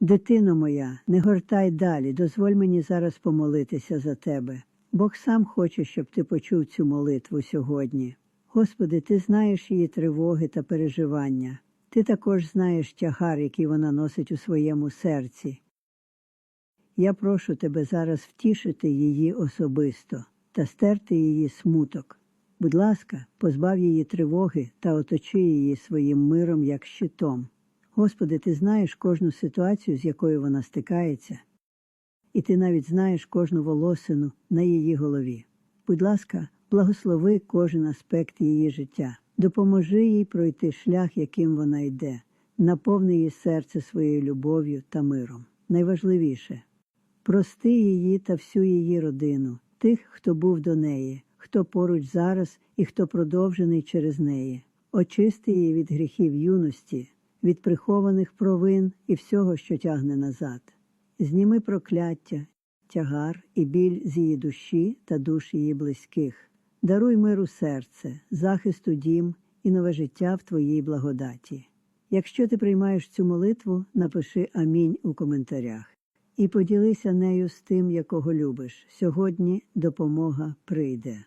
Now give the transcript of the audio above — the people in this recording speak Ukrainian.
Дитино моя, не гортай далі, дозволь мені зараз помолитися за тебе. Бог сам хоче, щоб ти почув цю молитву сьогодні. Господи, ти знаєш її тривоги та переживання. Ти також знаєш тягар, який вона носить у своєму серці. Я прошу тебе зараз втішити її особисто та стерти її смуток. Будь ласка, позбав її тривоги та оточи її своїм миром як щитом. Господи, ти знаєш кожну ситуацію, з якою вона стикається, і ти навіть знаєш кожну волосину на її голові. Будь ласка, благослови кожен аспект її життя, допоможи їй пройти шлях, яким вона йде, наповни її серце своєю любов'ю та миром. Найважливіше прости її та всю її родину, тих, хто був до неї, хто поруч зараз і хто продовжений через неї. Очисти її від гріхів юності, від прихованих провин і всього, що тягне назад. Зніми прокляття, тягар і біль з її душі та душ її близьких. Даруй миру серце, захист у дім і нове життя в твоїй благодаті. Якщо ти приймаєш цю молитву, напиши Амінь у коментарях і поділися нею з тим, якого любиш. Сьогодні допомога прийде.